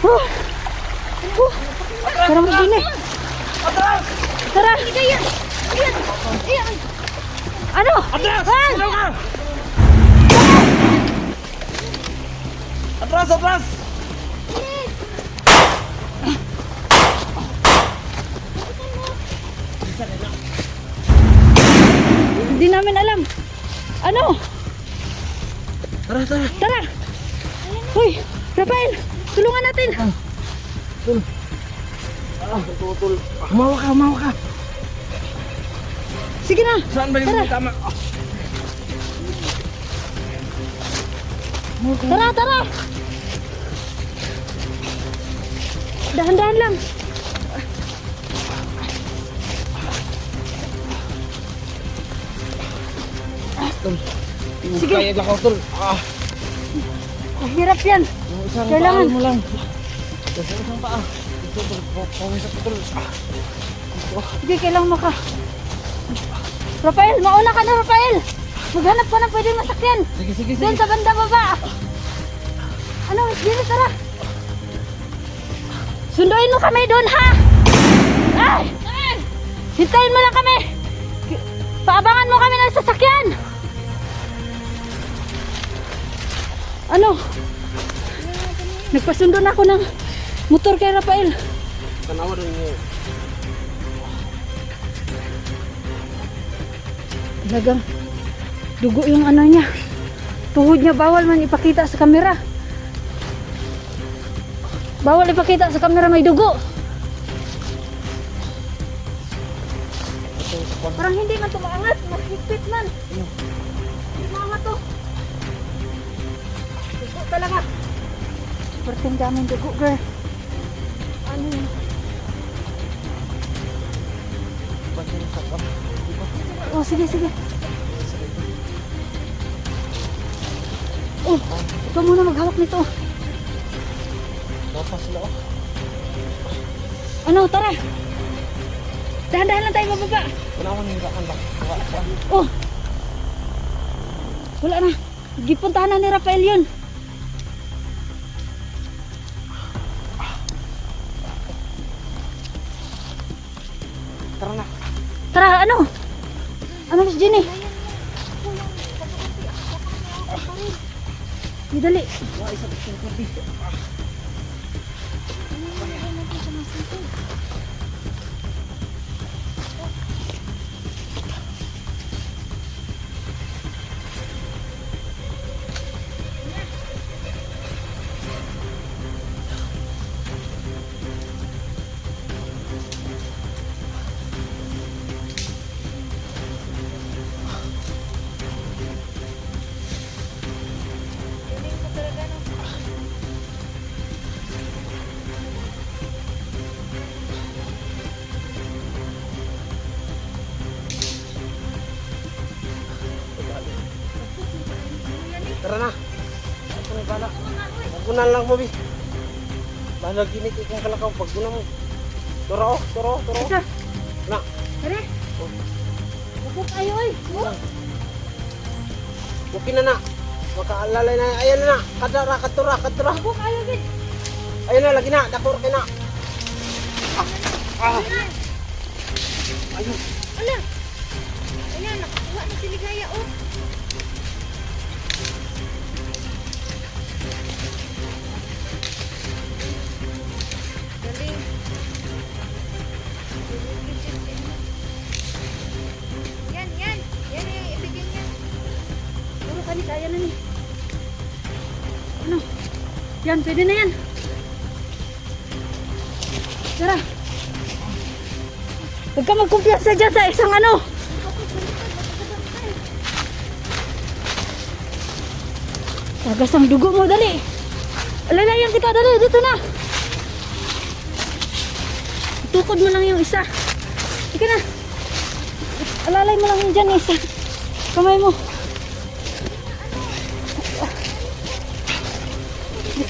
Oh. Oh. Tara mo din eh. Atras! Tara. Ayan. Ayan. Ayan. Ano? Atras! Juan! Ano ka? Atras! Atras! Hindi namin alam. Ano? Tara, tara. Tara. Hoy, Rafael, tulungan natin. Ah, tutol. Umawa ka, umawa ka. Sige na. Saan ba yung tama? Ah, Tara, tara. Dahan-dahan lang. tol. Yung Sige. Kaya ako, tol. Ah, Mahirap yan. Isang Kailangan. paa mo lang. Kasi isang paa. Ito, ako, tol. Ah, Sige, kailangan maka. Rafael, mauna ka na, Rafael. Maghanap ka ng pwedeng masakyan. sige, sige, Doon sige. sa banda baba. Ano, dito tara. Sunduin mo kami doon, ha? Ay! Hintayin mo lang kami. Paabangan mo kami ng sasakyan. Ano? Nagpasundo na ako ng motor kay Rafael. Tanawa rin niyo. Talagang dugo yung ano niya. Tuhod niya bawal man ipakita sa kamera. Bawal ipakita sa kamera may dugo. Parang hindi man tumaangat. Mahigpit man. Hindi maangat to. Dugo talaga. Perting daming dugo, girl. Ano yun? Oh, sige, sige. Oh, ikaw muna maghawak nito. Dapat sila, oh. Ano, tara. Dahan-dahan lang tayo bababa. Tanawa niyo yung ba? Oh. Wala na. Gipuntahan na ni Rafael yun. Di dali. Pagkunan lang mo, bi. Bahala ginit ikong kalakaw. Pagkunan mo. Turo, oh. Turo, turo. Tara, Na. tara. Bukok ayo, oy. Oh. Okay na na. Makaalalay na. Ayan na na. Kadara, katura, katura. Bukok ayo, gid. Ayun na, lagi na. Dakor ka na. Ah. Ah. Ayun. Ala. Ayan, nakuha na si Ligaya, oh. Puro ka ni kaya na ni. Ano? Yan, pwede na yan. Tara. Huwag ka magkumpiyansa dyan sa isang ano. Tagas ang dugo mo, dali. Alalayan kita, dali, dito na. Tukod mo lang yung isa. Ika na. Alalay mo lang yung dyan, isa. Kamay mo.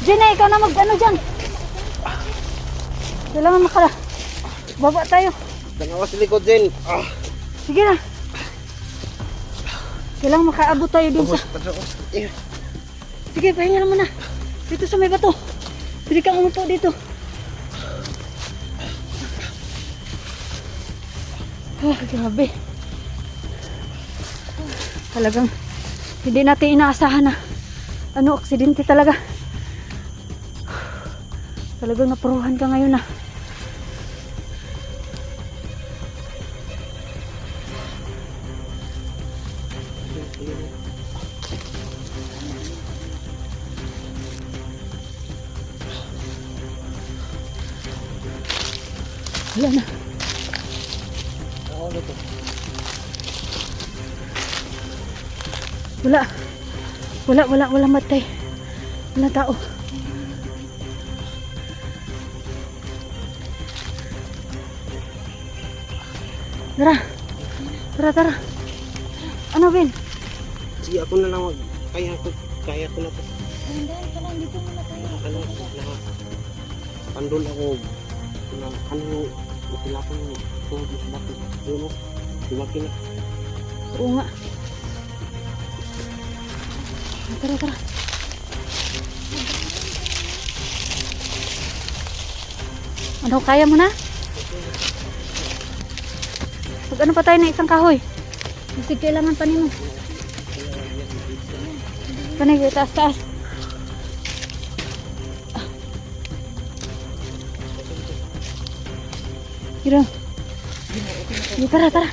Jenna, ikaw na mag-ano dyan. Kailangan makala. Baba tayo. Tanawa sa likod din. Ah. Sige na. Kailangan makaabot tayo dun sa... Sige, pahinga na muna. Dito sa may bato. Pwede kang umupo dito. Ah, grabe. Talagang hindi natin inaasahan na ano, aksidente talaga. Talagang napuruhan ka ngayon na. Wala na. Wala. Wala, wala, wala matay. Wala tao. Tara. Tara, tara. Ano, Ben? Sige, ako na lang. mag- Kaya ko, kaya ko na to. Dahan ka lang dito muna tayo. Ano, na, pandol ako. Na, ano, matilapon mo. Tuhod mo sa bato. Yun o. Lumaki na. Oo nga. Tara, tara. Ano, kaya mo na? Pag ano pa tayo ng isang kahoy? Kasi kailangan pa mo. Panay, taas, taas. Kira. Sige, tara, tara.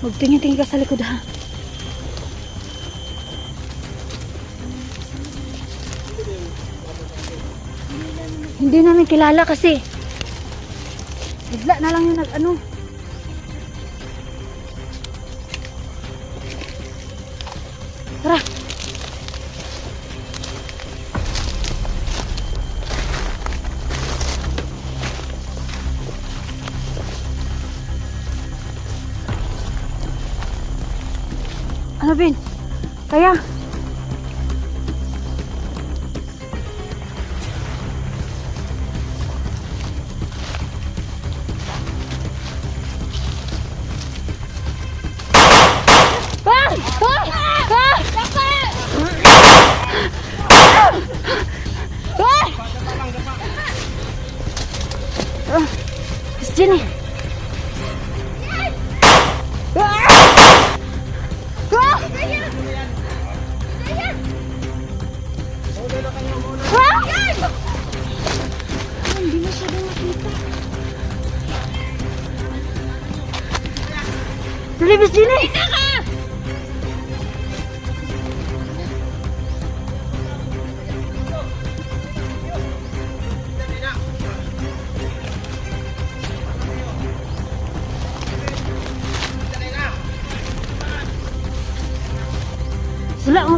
Magtingin-tingin ka sa likod ha. Hindi namin kilala kasi. Bigla na lang yung nag-ano. Tara. Ano, Bin? Kaya? Ah!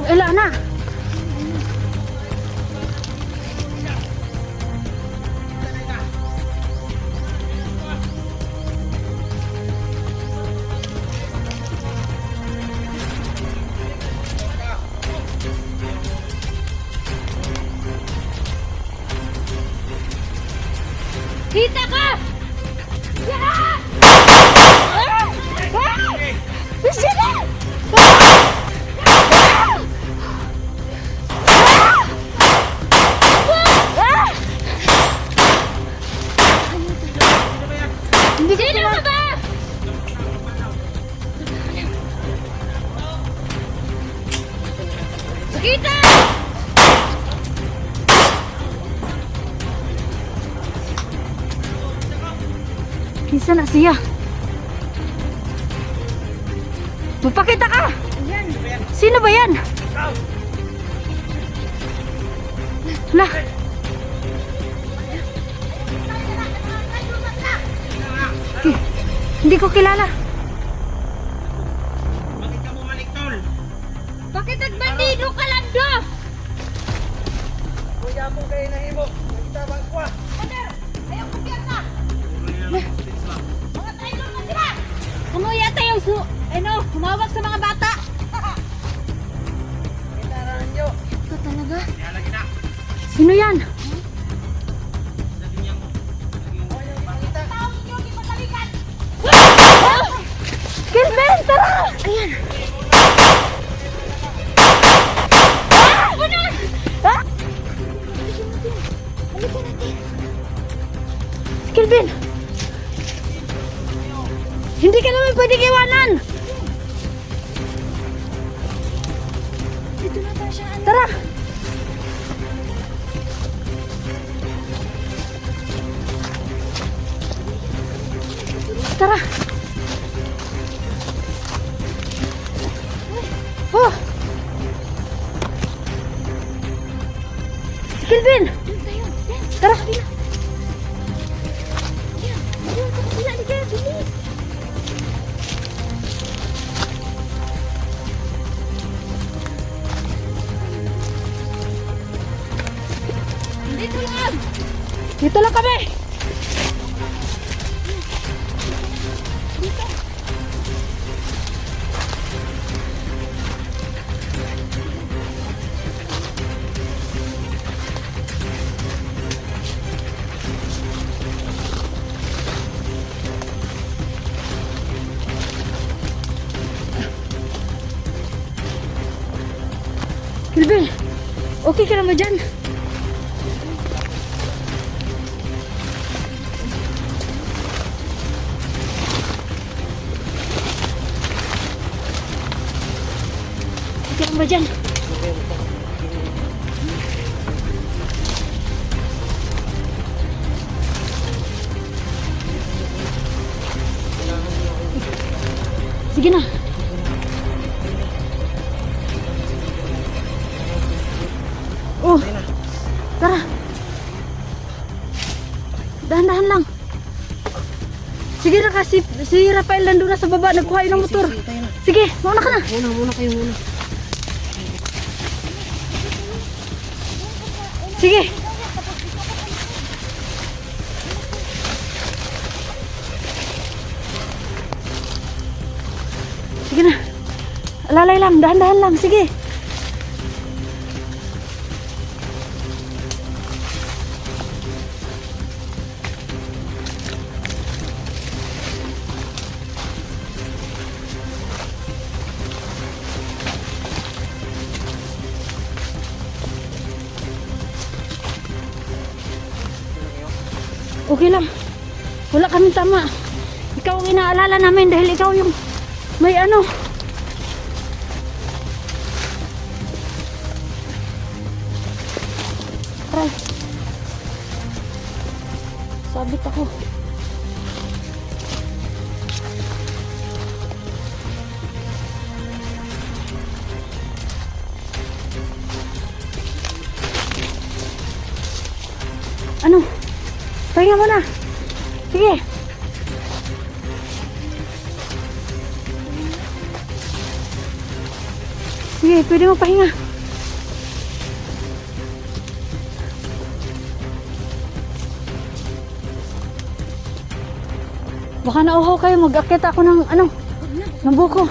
Oh, ela na. Kita ka! Ah! Ah! Ah! Sila! Kisa na siya. Magpakita ka! Sino ba yan? Lah. Eh, Hindi ko kilala. Bakit ka bumalik, tol? Bakit nagbandido ka lang do? Kuya mo kayo na himo. Nagtabang ko ah. Su... Ano, humawak sa mga bata. Ito talaga? Sino yan? Dito lang! Dito lang kami! Kelvin, okay ka na ba dyan? Ba dyan? Sige na. Oh, tara. Dahan-dahan lang. Sige na kasi si Rafael nandun na sa baba nagkuha yun ng motor. Sige, mauna ka na. Muna, muna kayo muna. Sige. Sige na. Lalay lang, dahan-dahan lang. Sige. Okay lang. Wala kami tama. Ikaw ang inaalala namin dahil ikaw yung may ano. Pahinga mo na. Sige. Sige, pwede mo pahinga. Baka nauhaw kayo, mag-akit ako ng ano, ng buko.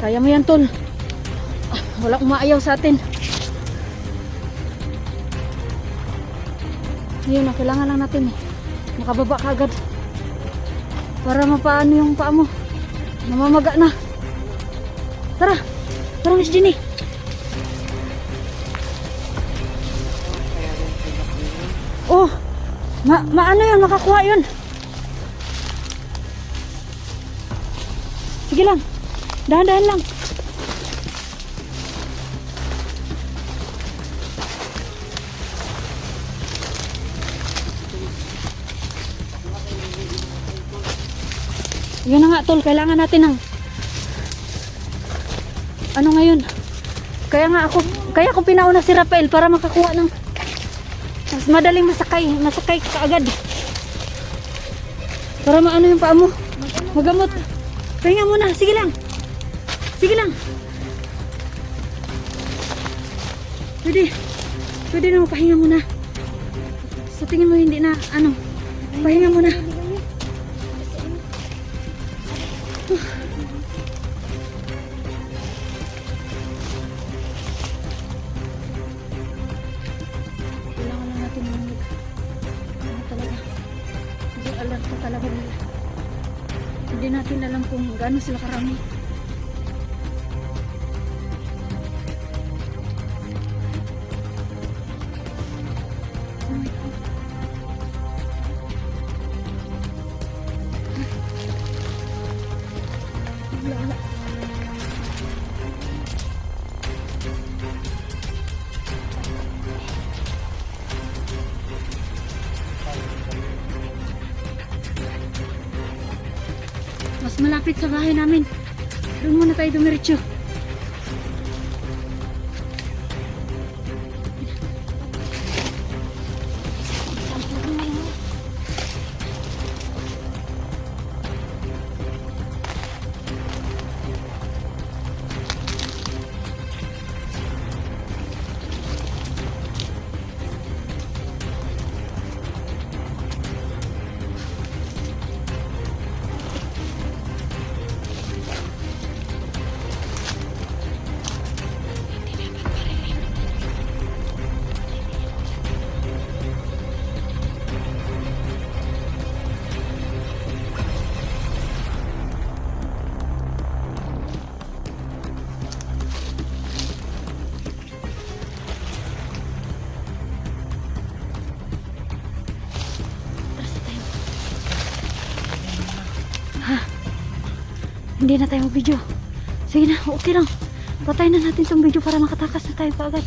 Kaya mo yan, tol. Ah, Wala akong maayaw sa atin. Yun kailangan lang natin eh. Makababa ka agad. Para mapaano yung paa mo. Namamaga na. Tara. Tara, Miss Jenny. Oh, ma maano yun, makakuha yun. Sige lang. Dahan-dahan lang. Yun na nga tol, kailangan natin ng ano ngayon? Kaya nga ako, kaya ako pinauna si Rafael para makakuha ng mas madaling masakay, masakay ka agad. Para maano yung paa mo. Magamot. Pahinga muna, sige lang. Sige lang. Pwede. Pwede na pahinga muna. Sa tingin mo hindi na, ano, pahinga muna. Kung gaano sila karami. Malapit sa bahay namin. Doon muna tayo dumiretso. Hindi na tayo mag-video. Sige na, okay lang. Patayin na natin itong video para makatakas na tayo kaagad.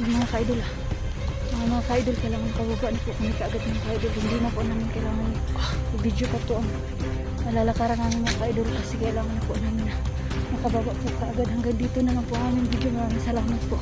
Mga ka-idol ah. Mga mga ka-idol, kailangan pababa na po kami kaagad mga ka-idol. Hindi na po namin kailangan i-video pa to ang malalakaran namin mga ka-idol kasi kailangan na po namin na makababa po kaagad. Hanggang dito na lang po aming video. Maraming salamat po.